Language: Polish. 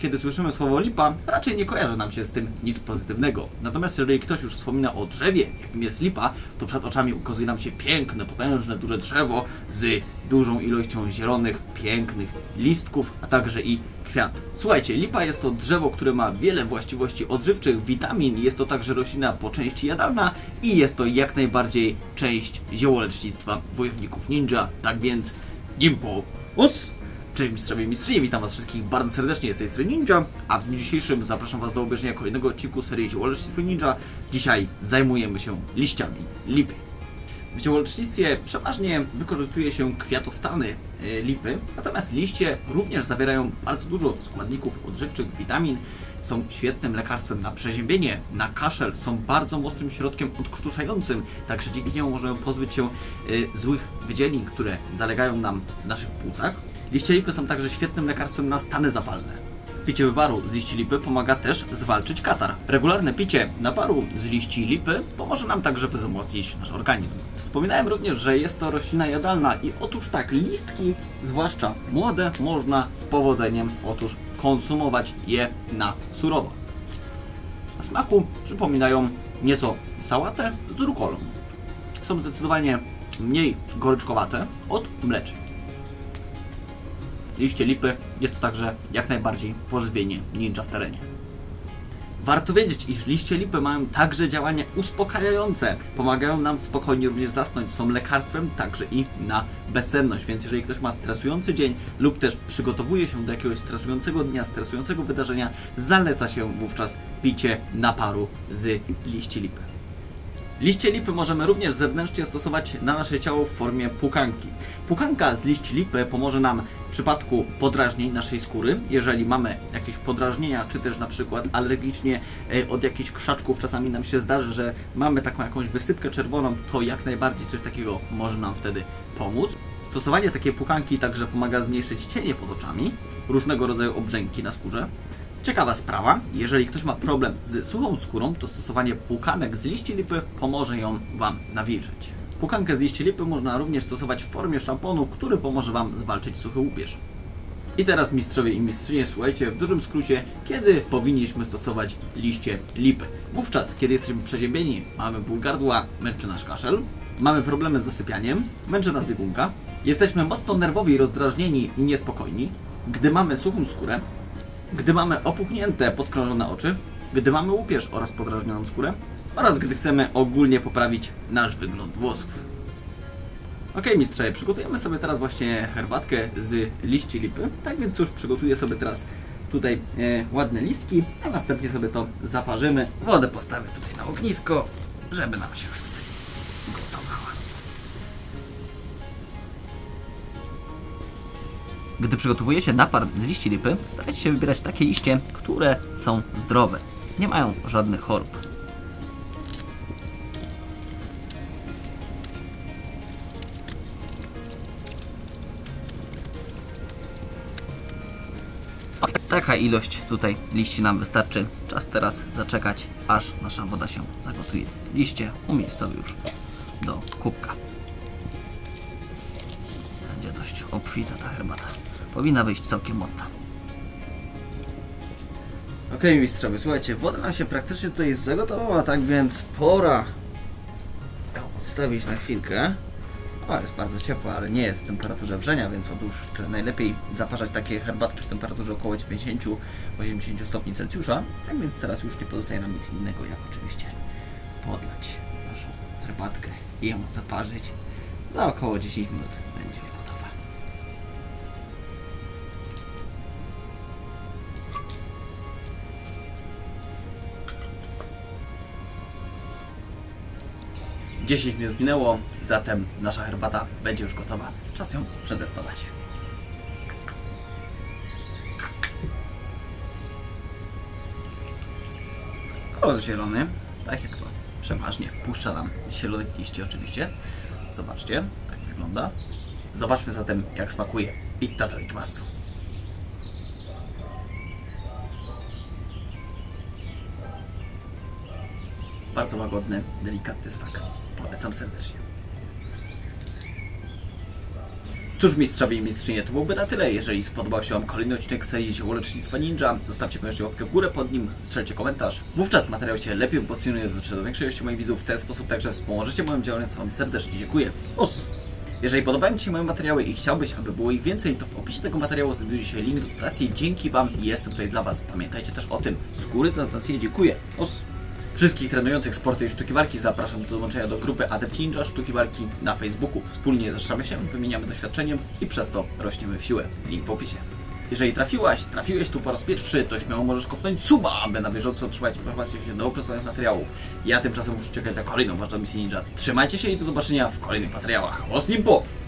kiedy słyszymy słowo lipa, raczej nie kojarzy nam się z tym nic pozytywnego. Natomiast jeżeli ktoś już wspomina o drzewie, jakim jest lipa, to przed oczami ukazuje nam się piękne, potężne, duże drzewo z dużą ilością zielonych, pięknych listków, a także i kwiatów. Słuchajcie, lipa jest to drzewo, które ma wiele właściwości odżywczych, witamin, jest to także roślina po części jadalna i jest to jak najbardziej część ziołolecznictwa wojowników ninja. Tak więc, Nimpo Us! Cześć mistrzowie i witam was wszystkich bardzo serdecznie, z tej strony Ninja, a w dniu dzisiejszym zapraszam was do obejrzenia kolejnego odcinku serii Ziołolecznictwo Ninja. Dzisiaj zajmujemy się liściami lipy. W ziołolecznictwie przeważnie wykorzystuje się kwiatostany e, lipy, natomiast liście również zawierają bardzo dużo składników odżywczych, witamin, są świetnym lekarstwem na przeziębienie, na kaszel, są bardzo mocnym środkiem odkrztuszającym, także dzięki niemu możemy pozbyć się e, złych wydzielin, które zalegają nam w naszych płucach. Liście lipy są także świetnym lekarstwem na stany zapalne. Picie wywaru z liści lipy pomaga też zwalczyć katar. Regularne picie naparu z liści lipy pomoże nam także wzmocnić nasz organizm. Wspominałem również, że jest to roślina jadalna i otóż tak, listki, zwłaszcza młode, można z powodzeniem otóż konsumować je na surowo. Na smaku przypominają nieco sałatę z rukolą. Są zdecydowanie mniej goryczkowate od mlecznych liście lipy jest to także jak najbardziej pożywienie ninja w terenie. Warto wiedzieć, iż liście lipy mają także działanie uspokajające. Pomagają nam spokojnie również zasnąć. Są lekarstwem także i na bezsenność. Więc jeżeli ktoś ma stresujący dzień lub też przygotowuje się do jakiegoś stresującego dnia, stresującego wydarzenia, zaleca się wówczas picie naparu z liści lipy. Liście lipy możemy również zewnętrznie stosować na nasze ciało w formie pukanki. Pukanka z liści lipy pomoże nam w przypadku podrażnień naszej skóry, jeżeli mamy jakieś podrażnienia, czy też na przykład alergicznie e, od jakichś krzaczków, czasami nam się zdarzy, że mamy taką jakąś wysypkę czerwoną, to jak najbardziej coś takiego może nam wtedy pomóc. Stosowanie takiej pukanki także pomaga zmniejszyć cienie pod oczami, różnego rodzaju obrzęki na skórze. Ciekawa sprawa, jeżeli ktoś ma problem z suchą skórą, to stosowanie płukanek z liści lipy pomoże ją Wam nawilżyć. Płukankę z liści lipy można również stosować w formie szamponu, który pomoże Wam zwalczyć suchy łupież. I teraz mistrzowie i mistrzynie, słuchajcie, w dużym skrócie, kiedy powinniśmy stosować liście lipy. Wówczas, kiedy jesteśmy przeziębieni, mamy ból gardła, męczy nasz kaszel, mamy problemy z zasypianiem, męczy nas biegunka, jesteśmy mocno nerwowi, rozdrażnieni i niespokojni, gdy mamy suchą skórę, gdy mamy opuchnięte, podkrążone oczy, gdy mamy łupież oraz podrażnioną skórę oraz gdy chcemy ogólnie poprawić nasz wygląd włosów. Ok, mistrze, przygotujemy sobie teraz właśnie herbatkę z liści lipy. Tak więc cóż, przygotuję sobie teraz tutaj e, ładne listki, a następnie sobie to zaparzymy. Wodę postawię tutaj na ognisko, żeby nam się już tutaj gotowała. Gdy przygotowujecie napar z liści lipy, starajcie się wybierać takie liście, które są zdrowe, nie mają żadnych chorób. Taka ilość tutaj liści nam wystarczy. Czas teraz zaczekać, aż nasza woda się zagotuje. Liście umieść sobie już do kubka. Będzie dość obfita ta herbata. Powinna wyjść całkiem mocna. Ok, mistrzowie, słuchajcie, woda nam się praktycznie tutaj zagotowała, tak więc pora ją odstawić na chwilkę. O, jest bardzo ciepła, ale nie jest w temperaturze wrzenia, więc otóż najlepiej zaparzać takie herbatki w temperaturze około 90-80 stopni Celsjusza. Tak więc teraz już nie pozostaje nam nic innego, jak oczywiście podlać naszą herbatkę i ją zaparzyć. Za około 10 minut będzie już gotowa. Dziesięć minut minęło, zatem nasza herbata będzie już gotowa. Czas ją przetestować. Kolor zielony, tak jak to przeważnie puszcza nam zielonych liści oczywiście. Zobaczcie, tak wygląda. Zobaczmy zatem jak smakuje Itta Masu. Bardzo łagodny, delikatny smak. Polecam serdecznie. Cóż, mistrzowie i mistrzynie, to byłoby na tyle. Jeżeli spodobał się Wam kolejny odcinek serii Dzieło Ninja, zostawcie koniecznie łapkę w górę pod nim, strzelcie komentarz. Wówczas materiał się lepiej pozycjonuje dotrze do większej ilości moich widzów. W ten sposób także wspomożecie moim działaniom, Wam serdecznie dziękuję. Os! Jeżeli podobają Ci się moje materiały i chciałbyś, aby było ich więcej, to w opisie tego materiału znajduje się link do dotacji. Dzięki Wam jestem tutaj dla Was. Pamiętajcie też o tym. Z góry za dotację dziękuję. Os! Wszystkich trenujących sporty i sztuki walki zapraszam do dołączenia do grupy Adept Ninja Sztuki Walki na Facebooku. Wspólnie zrzeszamy się, wymieniamy doświadczeniem i przez to rośniemy w siłę. Link w opisie. Jeżeli trafiłaś, trafiłeś tu po raz pierwszy, to śmiało możesz kopnąć suba, aby na bieżąco otrzymać informacje się do przedstawionych materiałów. Ja tymczasem muszę czekać na kolejną ważną misję ninja. Trzymajcie się i do zobaczenia w kolejnych materiałach. Osnim po!